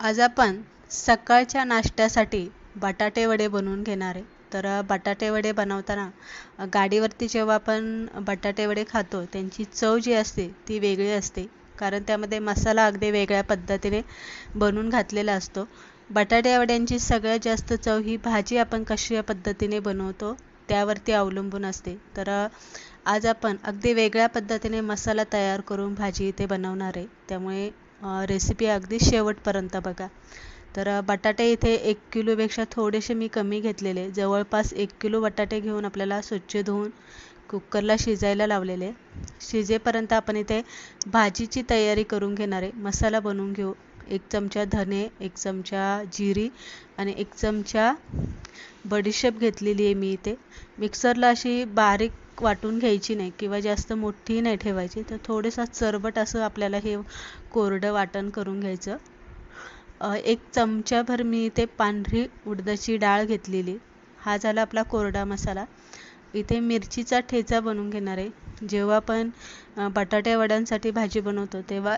आज आपण सकाळच्या नाश्त्यासाठी बटाटे वडे बनवून घेणार आहे. तर बटाटे वडे बनवताना गाडीवरती जेव्हा आपण बटाटे वडे खातो त्यांची चव जी असते ती वेगळी असते. कारण त्यामध्ये मसाला अगदी वेगळ्या पद्धतीने बनवून घातलेला असतो. बटाटे वड्यांची सगळ्यात जास्त चव ही भाजी आपण कशा पद्धतीने बनवतो त्यावरती अवलंबून असते. तर आज आपण अगदी वेगळ्या पद्धतीने मसाला तयार करून भाजी इथे बनवणार आहे. त्यामुळे रेसिपी अगदी शेवटपर्यंत बघा. तर बटाटे इथे एक किलोपेक्षा थोडेसे मी कमी घेतलेले. जवळपास एक किलो बटाटे घेऊन आपल्याला स्वच्छ धुवून कुकरला शिजायला लावलेले. शिजेपर्यंत आपण इथे भाजीची तयारी करून घेणार आहे. मसाला बनवून घेऊ. एक चमचा धने एक चमचा जिरी आणि एक चमचा बडीशेप घेतलेली आहे मी इथे. मिक्सरला अशी बारीक वाटून घ्यायची नाही किंवा जास्त मोठी नाही ठेवायची. तर थोडंसं चरबट असं आपल्याला हे कोरडं वाटण करून घ्यायचं. एक चमचाभर मी इथे पांढरी उडदाची डाळ घेतलेली. हा झाला आपला कोरडा मसाला. इथे मिरचीचा ठेचा बनवून घेणार आहे. जेव्हा आपण बटाट्या वड्यांसाठी भाजी बनवतो तेव्हा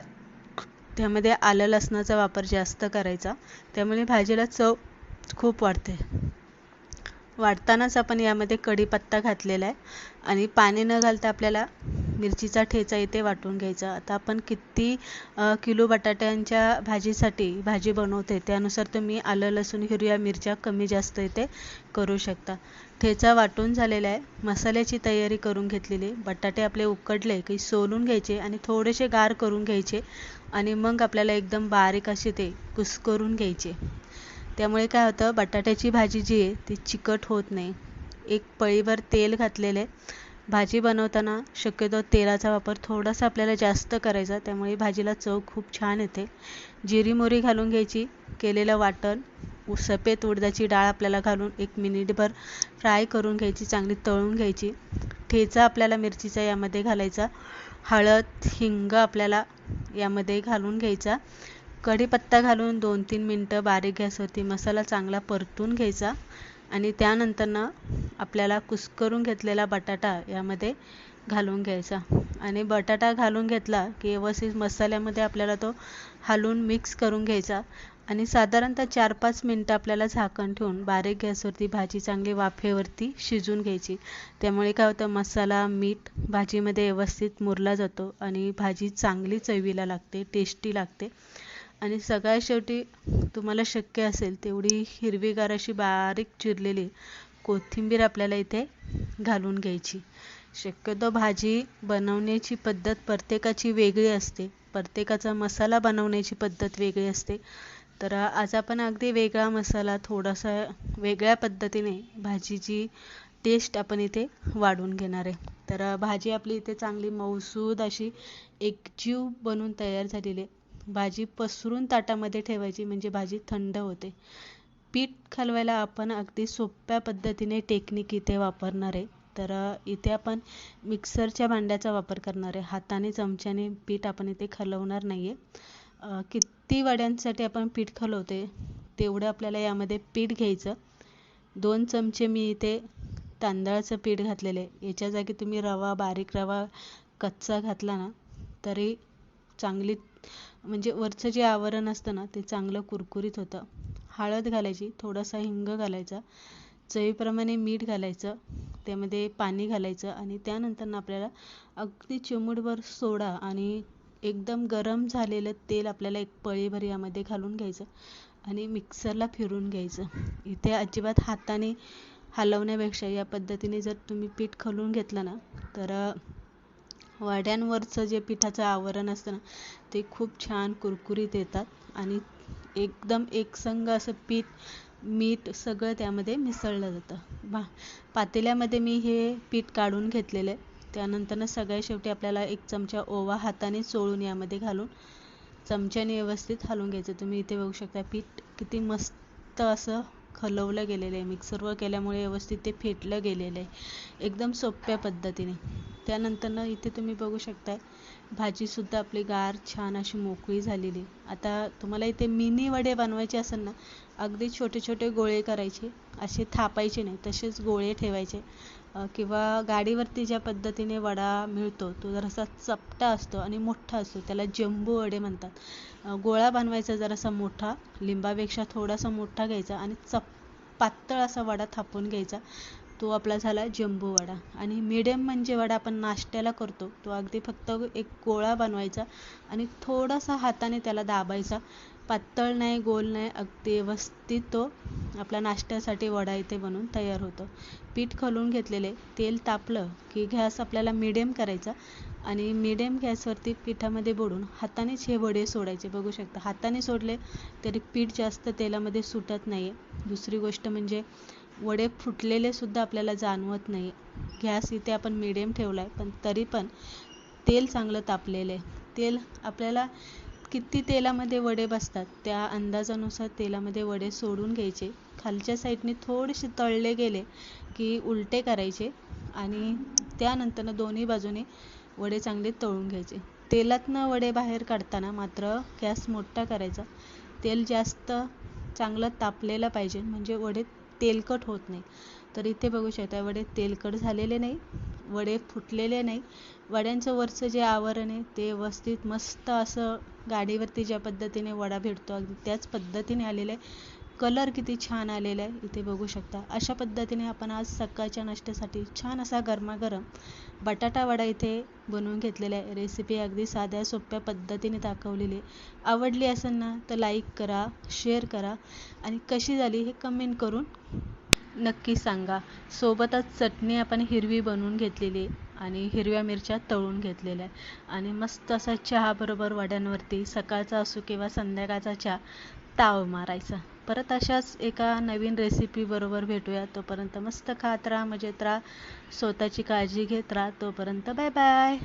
त्यामध्ये आलं लसणाचा वापर जास्त करायचा. त्यामुळे भाजीला चव खूप वाढते. वाढतानाच आपण यामध्ये कढीपत्ता घातलेला आहे. आणि पाणी न घालता आपल्याला मिरचीचा ठेचा इथे वाटून घ्यायचा. आता आपण किती किलो बटाट्यांच्या भाजीसाठी भाजी बनवते त्यानुसार तुम्ही आलं लसूण हिरव्या मिरच्या कमी जास्त इथे करू शकता. ठेचा वाटून झालेला आहे. मसाल्याची तयारी करून घेतलेली बटाटे आपले उकडले की सोलून घ्यायचे आणि थोडेसे गार करून घ्यायचे आणि मग आपल्याला एकदम बारीक असे ते कुस्करून घ्यायचे. त्यामुळे काय होतं बटाट्याची भाजी जी आहे ती चिकट होत नाही. एक पळीभर तेल घातलेले भाजी बनवताना शक्यतो तेलाचा वापर थोडासा आपल्याला जास्त करायचा त्यामुळे भाजीला चव खूप छान येते. जिरी मोरी घालून घ्यायची केलेलं वाटण सफेद उडदाची डाळ आपल्याला घालून एक मिनिटभर फ्राय करून घ्यायची चांगली तळून घ्यायची. ठेचा आपल्याला मिरचीचा यामध्ये घालायचा हळद हिंग आपल्याला यामध्ये घालून घ्यायचा. कढीपत्ता घालून दोन तीन मिनटं बारीक गॅसवरती मसाला चांगला परतून घ्यायचा. आणि त्यानंतरनं आपल्याला कुस्करून घेतलेला बटाटा यामध्ये घालून घ्यायचा. आणि बटाटा घालून घेतला की व्यवस्थित मसाल्यामध्ये आपल्याला तो हलवून मिक्स करून घ्यायचा. आणि साधारणतः चार पाच मिनटं आपल्याला झाकण ठेवून बारीक गॅसवरती भाजी चांगली वाफेवरती शिजून घ्यायची. त्यामुळे काय होतं मसाला मीठ भाजीमध्ये व्यवस्थित मुरला जातो आणि भाजी चांगली चवीला लागते टेस्टी लागते. आणि सगळ्यात शेवटी तुम्हाला शक्य असेल तेवढी हिरवीगार अशी बारीक चिरलेली कोथिंबीर आपल्याला इथे घालून घ्यायची. शक्यतो भाजी बनवण्याची पद्धत प्रत्येकाची वेगळी असते. प्रत्येकाचा मसाला बनवण्याची पद्धत वेगळी असते. तर आज आपण अगदी वेगळा मसाला थोडासा वेगळ्या पद्धतीने भाजीची टेस्ट आपण इथे वाढवून घेणार आहे. तर भाजी आपली इथे चांगली मऊसूद अशी एकजीव बनून तयार झालेली आहे. भाजी पसरून ताटामध्ये ठेवायची म्हणजे भाजी थंड होते. पीठ खालवायला आपण अगदी सोप्या पद्धतीने टेक्निक इथे वापरणार आहे. तर इथे आपण मिक्सरच्या भांड्याचा वापर करणार आहे. हाताने चमच्याने पीठ आपण इथे खलवणार नाही आहे किती वड्यांसाठी आपण पीठ खलवते तेवढं आपल्याला यामध्ये पीठ घ्यायचं. दोन चमचे मी इथे तांदळाचं पीठ घातलेलं आहे. याच्या जागी तुम्ही रवा बारीक रवा कच्चा घातला ना तरी चांगली म्हणजे वरचं जे आवरण असतं ना ते चांगलं कुरकुरीत होतं. हळद घालायची थोडासा हिंग घालायचा चवीप्रमाणे मीठ घालायचं त्यामध्ये पाणी घालायचं आणि त्यानंतर आपल्याला अगदी चिमूटभर सोडा आणि एकदम गरम झालेलं तेल आपल्याला एक पळीभर यामध्ये घालून घ्यायचं आणि मिक्सरला फिरून घ्यायचं. इथे अजिबात हाताने हलवण्यापेक्षा या पद्धतीने जर तुम्ही पीठ खलून घेतलं ना तर वड्यांवरचं जे पिठाचं आवरण असतं ना ते खूप छान कुरकुरीत येतात. आणि एकदम एकसंग असं पीठ मीठ सगळं त्यामध्ये मिसळलं जातं. भा पातेल्यामध्ये मी हे पीठ काढून घेतलेलं आहे. त्यानंतरनं सगळ्या शेवटी आपल्याला एक चमचा ओवा हाताने चोळून यामध्ये घालून चमच्याने व्यवस्थित हलवून घ्यायचं. तुम्ही इथे बघू शकता पीठ किती मस्त असं खलवलं गेलेलं आहे. मिक्सरवर केल्यामुळे व्यवस्थित ते फेटलं गेलेलं आहे. एकदम सोप्या पद्धतीने. त्यानंतरनं इथे तुम्ही बघू शकताय भाजीसुद्धा आपली गार छान अशी मोकळी झालेली. आता तुम्हाला इथे मिनी वडे बनवायचे असेल ना अगदी छोटे छोटे गोळे करायचे. असे थापायचे नाही तसेच गोळे ठेवायचे. किंवा गाडीवरती ज्या पद्धतीने वडा मिळतो तो जरासा चपटा असतो आणि मोठा असतो. त्याला जंबू वडे म्हणतात. गोळा बनवायचा जरासा मोठा लिंबापेक्षा थोडासा मोठा घ्यायचा आणि चप पातळ असा वडा थापून घ्यायचा. तो आपला झाला जंबू वडा. आणि मिडियम म्हणजे वडा आपण नाश्त्याला करतो. तो अगदी फक्त एक गोळा बनवायचा आणि थोडासा हाताने त्याला दाबायचा. पातळ नाही गोल नाही अगदी व्यवस्थित तो आपला नाश्त्यासाठी वडा इथे बनून तयार होतो. पीठ खलून घेतलेले तेल तापलं की गॅस आपल्याला मिडियम करायचा आणि मिडियम गॅसवरती पिठामध्ये बुडून हातानेच हे वडे सोडायचे. बघू शकता हाताने सोडले तरी पीठ जास्त तेलामध्ये सुटत नाही दुसरी गोष्ट म्हणजे वडे फुटलेले सुद्धा आपल्याला जाणवत नाही. गॅस इथे आपण मिडियम ठेवला आहे पण तरी पण तेल चांगलं तापलेलं आहे. तेल आपल्याला किती तेलामध्ये वडे बसतात त्या अंदाजानुसार तेलामध्ये वडे सोडून घ्यायचे. खालच्या साईडने थोडेसे तळले गेले की उलटे करायचे आणि त्यानंतर दोन्ही बाजूने वडे चांगले तळून घ्यायचे. तेलातनं वडे बाहेर काढताना मात्र गॅस मोठा करायचा. तेल जास्त चांगलं तापलेलं पाहिजे म्हणजे वडे तेलकट होत नाही. तर इथे बघू शकता वडे तेलकट झालेले नाही वडे फुटलेले नाही. वड्यांचं वरचं जे आवरण आहे ते व्यवस्थित मस्त असं गाडीवरती ज्या पद्धतीने वडा भेटतो अगदी त्याच पद्धतीने आलेलं आहे. कलर किती छान आलेला आहे इथे बघू शकता. अशा पद्धतीने आपण आज सकाळच्या नाश्त्यासाठी छान असा गरमागरम बटाटा वडा इथे बनवून घेतलेला आहे. रेसिपी अगदी साध्या सोप्या पद्धतीने दाखवलेली आहे. आवडली असेल ना तर लाईक करा शेअर करा. आणि कशी झाली हे कमेंट करून नक्की सांगा. सोबतच चटणी आपण हिरवी बनवून घेतलेली आणि हिरव्या मिरच्या तळून घेतलेल्या आहे आणि मस्त असा चहाबरोबर वड्यांवरती सकाळचा असो किंवा संध्याकाळचा चहा ताव मारायचा. परत अशाच एका नवीन रेसिपी बरोबर भेटूया. तोपर्यंत मस्त खात राहा मजेत राहा. स्वतःची काळजी घेत राहा. तोपर्यंत बाय बाय